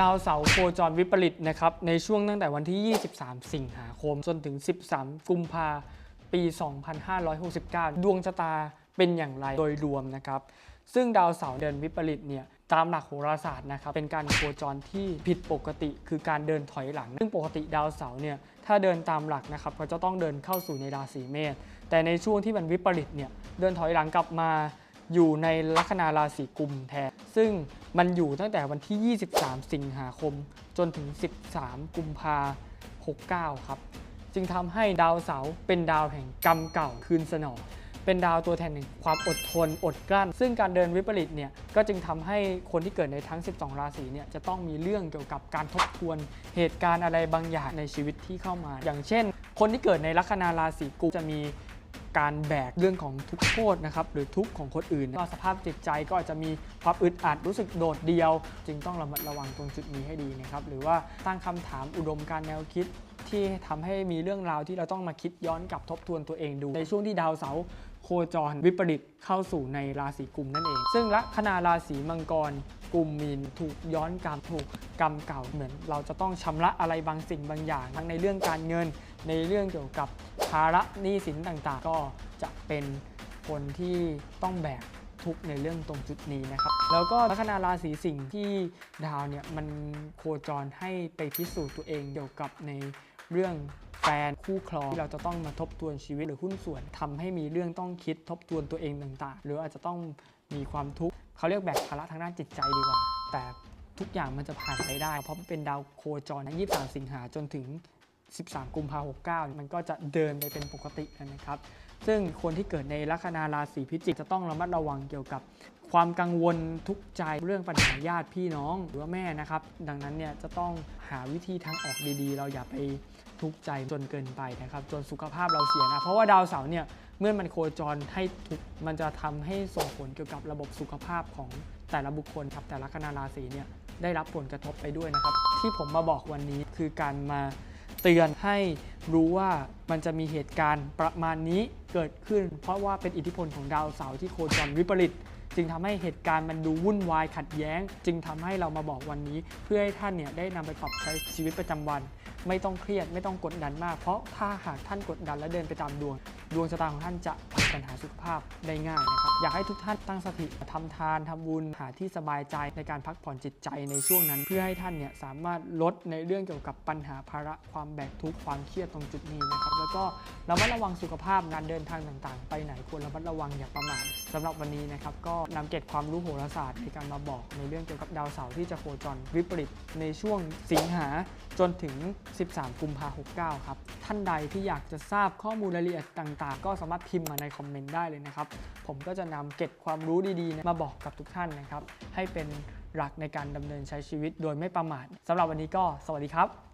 ดาวเสาร์โคจรวิปริตนะครับในช่วงตั้งแต่วันที่ 23 สิงหาคม จนถึง 13 กุมภาปี 2569 ดวงชะตาเป็นอย่างไรโดยรวมนะครับ ซึ่งดาวเสาร์เดินวิปริตเนี่ยตามหลักโหราศาสตร์นะครับเป็นการโคจรที่ผิดปกติคือการเดินถอยหลัง ซึ่งปกติดาวเสาร์เนี่ยถ้าเดินตามหลักนะครับก็จะต้องเดินเข้าสู่ในราศีเมษแต่ในช่วงที่มันวิปริตเนี่ยเดินถอยหลังกลับมา อยู่ในลัคนาราศีกุมแทน ซึ่งมันอยู่ตั้งแต่วันที่ 23 สิงหาคม จนถึง 13 กุมภา69 ครับ จึงทำให้ดาวเสาร์เป็นดาวแห่งกรรมเก่าคืนสนองเป็นดาวตัวแทนแห่งความอดทนอดกลั้น ซึ่งการเดินวิปริตเนี่ยก็จึงทำให้คนที่เกิดในทั้ง 12 ราศีเนี่ยจะต้องมีเรื่องเกี่ยวกับการทบทวนเหตุการณ์อะไรบางอย่างในชีวิตที่เข้ามา อย่างเช่น คนที่เกิดในลัคนาราศีกุมจะมี การแบกเรื่องของทุกข์โทษนะครับหรือทุกข์ของคนอื่นก็สภาพจิตใจก็อาจจะมีความอึดอัดรู้สึกโดดเดี่ยว จึงต้องระมัดระวังตรงจุดนี้ให้ดีนะครับหรือว่าตั้งคำถามอุดมการแนวคิดที่ทำให้มีเรื่องราวที่เราต้องมาคิดย้อนกลับทบทวนตัวเองดู ในช่วงที่ดาวเสาร์ โคจรวิปริตเข้าสู่ในราศีกุมนั่นเอง ซึ่งลัคนาราศีมังกรกุมมีนถูกย้อนกรรมถูกกรรมเก่าเหมือน เราจะต้องชำระอะไรบางสิ่งบางอย่าง ทั้งในเรื่องการเงินในเรื่องเกี่ยวกับภาระหนี้สินต่างๆ ก็จะเป็นคนที่ต้องแบกทุกในเรื่องตรงจุดนี้นะครับ แล้วก็ลัคนาราศีสิงห์ที่ดาวเนี่ยมันโคจรให้ไปพิสูจน์ตัวเองเกี่ยวกับในเรื่อง ฟนคู่ครองที่เราจะต้องมาทบทวนชีวิตหรือหุ้นส่วนทำให้มีเรื่องต้องคิดทบทวนตัวเองต่างๆ หรืออาจจะต้องมีความทุกข์เขาเรียกแบกภาระทางด้านจิตใจดีกว่า แต่ทุกอย่างมันจะผ่านไปได้ เพราะเป็นดาวโคจรนะ23 สิงหาจนถึง 13 กุมภาพันธ์69 มันก็จะเดินไปเป็นปกติแล้วนะครับ ซึ่งคนที่เกิดในลัคนาราศีพิจิกจะต้องระมัดระวังเกี่ยวกับความกังวลทุกใจเรื่องปัญหาญาติพี่น้องหรือว่าแม่นะครับ ดังนั้นเนี่ยจะต้องหาวิธีทางออกดีๆ เราอย่าไปทุกข์ใจจนเกินไปนะครับ จนสุขภาพเราเสียนะ เพราะว่าดาวเสาร์เนี่ยเมื่อมันโคจรให้ทุกมันจะทำให้ส่งผลเกี่ยวกับระบบสุขภาพของแต่ละบุคคลครับแต่ละคณาราศีเนี่ยได้รับผลกระทบไปด้วยนะครับ ที่ผมมาบอกวันนี้คือการมา เตือนให้รู้ว่ามันจะมีเหตุการณ์ประมาณนี้เกิดขึ้น เพราะว่าเป็นอิทธิพลของดาวเสาร์ที่โคจรวิปริตจึงทำให้เหตุการณ์มันดูวุ่นวายขัดแย้ง จึงทำให้เรามาบอกวันนี้ เพื่อให้ท่านเนี่ยได้นำไปปรับใช้ชีวิตประจำวัน ไม่ต้องเครียดไม่ต้องกดดันมาก เพราะถ้าหากท่านกดดันและเดินไปตามดวง ดวงชะตาของท่านจะ ปัญหาสุขภาพได้ง่ายนะครับ อยากให้ทุกท่านตั้งสติทำทานทำบุญหาที่สบายใจในการพักผ่อนจิตใจในช่วงนั้น เพื่อให้ท่านเนี่ยสามารถลดในเรื่องเกี่ยวกับปัญหาภาระความแบกทุกข์ความเครียดตรงจุดนี้นะครับ แล้วก็ระมัดระวังสุขภาพงานเดินทางต่างๆ ไปไหนควรระมัดระวังอย่าประมาทสำหรับวันนี้นะครับก็นำเกร็ดความรู้โหราศาสตร์ในการมาบอกในเรื่องเกี่ยวกับดาวเสาร์ที่จะโคจรวิปริตในช่วงสิงหาจนถึง 13 กุมภาพันธ์69 ครับ ท่านใดที่อยากจะทราบข้อมูลรายละเอียดต่าง ๆ ก็สามารถพิมพ์มาในคอมเมนต์ได้เลยนะครับ ผมก็จะนำเก็บความรู้ดีๆ มาบอกกับทุกท่านนะครับ ให้เป็นหลักในการดำเนินใช้ชีวิตโดยไม่ประมาทสำหรับวันนี้ก็สวัสดีครับ